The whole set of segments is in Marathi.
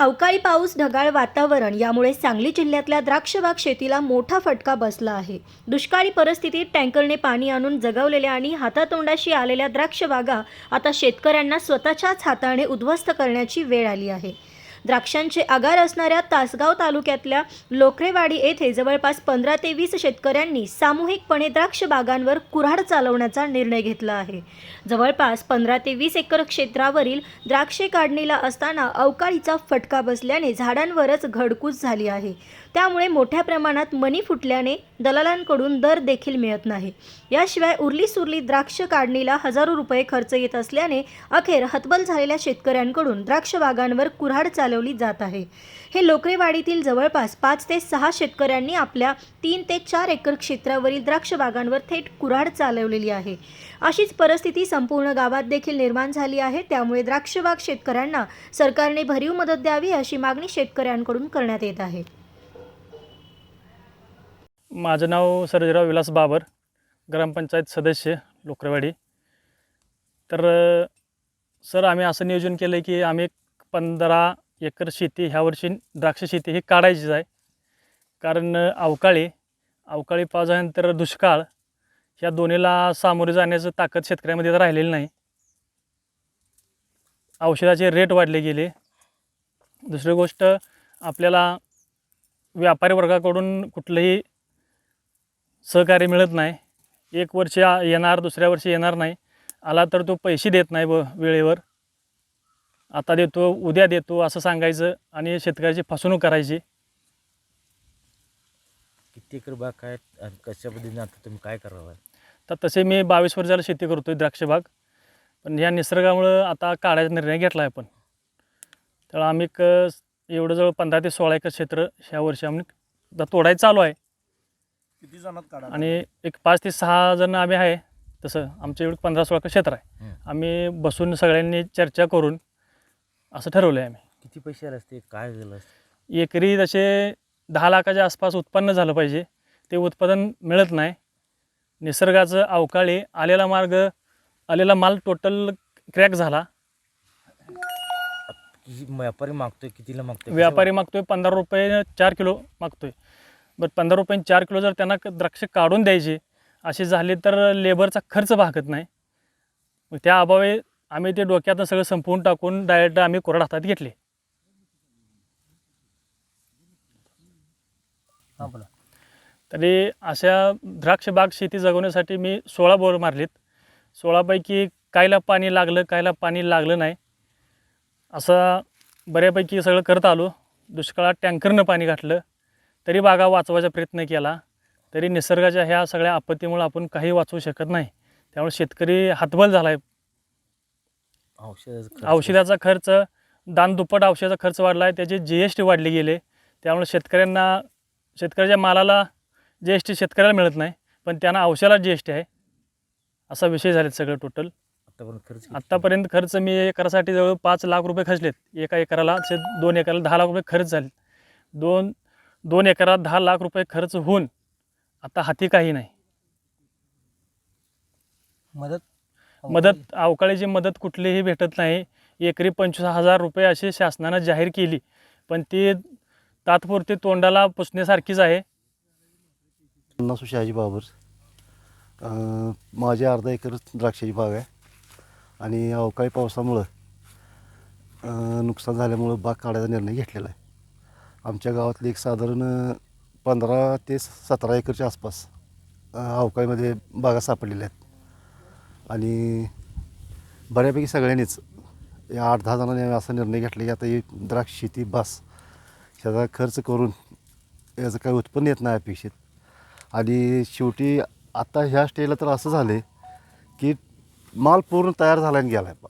अवकाळी पाऊस ढगाळ वातावरण यामुळे सांगली जिल्ह्यातल्या द्राक्षबाग शेतीला मोठा फटका बसला आहे. दुष्काळी परिस्थितीत टँकरने पाणी आणून जगवलेल्या आणि हातातोंडाशी आलेल्या द्राक्षबागा आता शेतकऱ्यांना स्वतःच्याच हाताने उद्ध्वस्त करण्याची वेळ आली आहे. द्राक्षांचे आगार असणाऱ्या तासगाव तालुक्यातल्या लोकरेवाडी येथे जवळपास पंधरा ते वीस शेतकऱ्यांनी सामूहिकपणे द्राक्ष बागांवर कुऱ्हाड चालवण्याचा निर्णय घेतला आहे. जवळपास पंधरा ते वीस एकर क्षेत्रावरील द्राक्षे काढणीला असताना अवकाळीचा फटका बसल्याने झाडांवरच घडकूस झाली आहे. त्यामुळे मोठ्या प्रमाणात मनी फुटल्याने दलालांकडून दर देखील मिळत नाही. याशिवाय उरली सुरली द्राक्ष काढणीला हजारो रुपये खर्च येत असल्याने अखेर हतबल झालेल्या शेतकऱ्यांकडून द्राक्ष बागांवर कुऱ्हाड चाल चालवली जात आहे. हे लोकरेवाडीतील जवळपास पाच ते सहा शेतकऱ्यांनी आपल्या तीन ते चार एकर क्षेत्रावरील द्राक्ष बागांवर थेट कुऱ्हाड चालवलेली आहे. अशीच परिस्थिती संपूर्ण गावात देखील निर्माण झाली आहे. त्यामुळे द्राक्षबाग शेतकऱ्यांना सरकारने भरीव मदत द्यावी अशी मागणी शेतकऱ्यांकडून करण्यात येत आहे. माझं नाव सर्जराव विलास बाबर ग्रामपंचायत सदस्य लोकरेवाडी. तर सर आम्ही असं नियोजन केलं आहे की आम्ही एक पंधरा एकर शेती ह्या वर्षी द्राक्ष शेती ही काढायचीच आहे. कारण अवकाळी अवकाळी पाऊस झाल्यानंतर दुष्काळ ह्या दोन्हीला सामोरे जाण्याचं ताकद शेतकऱ्यामध्ये तर राहिलेली नाही. औषधाचे रेट वाढले गेले. दुसरी गोष्ट आपल्याला व्यापारी वर्गाकडून कुठलंही सहकार्य मिळत नाही. एक वर्ष आ- येणार दुसऱ्या वर्षी येणार नाही. आला तर तो पैसे देत नाही व वेळेवर. आता देतो उद्या देतो असं सांगायचं आणि शेतकऱ्याची फसवणूक करायची. किती एकर बाग काय आणि कशा पद्धतीने आता तुम्ही काय करावं? तर तसे मी बावीस वर्षाला शेती करतो आहे द्राक्षबाग पण ह्या निसर्गामुळं आता काढायचा निर्णय घेतला आहे आपण. तर आम्ही अ, एवढं जवळ पंधरा ते सोळा एकर क्षेत्र ह्या वर्षी आम्ही आता तोडायचं चालू आहे. किती जणात काढा? आणि एक पाच ते सहा जण आम्ही आहे तसं आमचं एवढं पंधरा सोळा एकर क्षेत्र आहे. आम्ही बसून सगळ्यांनी चर्चा करून असं ठरवलं आहे आम्ही. किती पैसे आले असते? काय झालं असतं? एकरी तसे दहा लाखाच्या आसपास उत्पन्न झालं पाहिजे ते उत्पादन मिळत नाही. निसर्गाचं अवकाळी आलेला मार्ग आलेला माल टोटल क्रॅक झाला. किती व्यापारी मागतोय कितीला मागतोय? व्यापारी मागतोय पंधरा रुपये चार किलो मागतोय. बरं पंधरा रुपये चार किलो जर त्यांना क- द्राक्ष काढून द्यायचे असे झाले तर लेबरचा खर्च भागत नाही. मग त्या अभावी आम्ही ते डोक्यातनं सगळं संपवून टाकून डायरेक्ट आम्ही कोरड हातात घेतले. तरी अशा द्राक्ष बाग शेती जगवण्यासाठी मी सोळा बोर मारलीत. सोळापैकी कायला पाणी लागलं कायला पाणी लागलं नाही. असं बऱ्यापैकी सगळं करत आलो. दुष्काळात टँकरनं पाणी घातलं. तरी बागा वाचवायचा प्रयत्न केला. तरी निसर्गाच्या ह्या सगळ्या आपत्तीमुळे आपण काही वाचवू शकत नाही. त्यामुळे शेतकरी हातबल झाला आहे औषधाचं खर्च. औषधाचा खर्च दान दुप्पट औषधाचा खर्च वाढला आहे त्याचे जी एस टी वाढले गेले. त्यामुळे शेतकऱ्यांना शेतकऱ्याच्या मालाला जी एस टी शेतकऱ्याला मिळत नाही पण त्यांना औषधाला जी एस टी आहे. असा विषय झालेत सगळं टोटल आतापर्यंत खर्च? आत्तापर्यंत खर्च मी एकरासाठी जवळ पाच लाख रुपये खर्चलेत. एका एकराला असे दोन एकराला दहा लाख रुपये खर्च झाले दोन दोन एकरात दहा लाख रुपये खर्च होऊन आता हाती काही नाही. मदत मदत अवकाळीची मदत कुठलीही भेटत नाही. एकरी पंचवीस हजार रुपये अशी शासनानं जाहीर केली. पण ती तात्पुरती तोंडाला पुसण्यासारखीच आहे. पन्नास शहाजी बाबर. अं, माझी अर्धा एकर द्राक्षाची बाग आहे. आणि अवकाळी पावसामुळं अं, नुकसान झाल्यामुळं बाग काढायचा निर्णय घेतलेला आहे. आमच्या गावातले एक साधारण पंधरा ते सतरा एकरच्या आसपास अं, अवकाळीमध्ये बागा सापडलेल्या आहेत. आणि बऱ्यापैकी सगळ्यांनीच या आठ दहा जणांनी असा निर्णय घेतला की आता ही द्राक्ष शेती बस ह्याचा खर्च करून याचं काही उत्पन्न येत नाही अपेक्षित. आणि शेवटी आता ह्या स्टेजला तर असं झालं आहे की माल पूर्ण तयार झाला आणि गेला आहे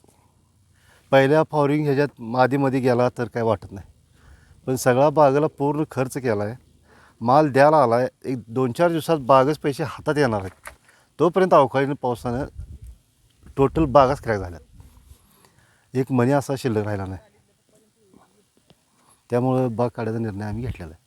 पहिल्या फॉरिंग ह्याच्यात मादीमध्ये गेला तर काय वाटत नाही. पण सगळा बागेला पूर्ण खर्च केला आहे माल द्यायला आला आहे एक दोन चार दिवसात बागच पैसे हातात येणार आहेत. तोपर्यंत अवकाळीने पावसानं टोटल बागाच क्रॅक झाल्यात. एक मनी असा शिल्लक राहिला नाही. त्यामुळं बाग काढायचा निर्णय आम्ही घेतलेला आहे.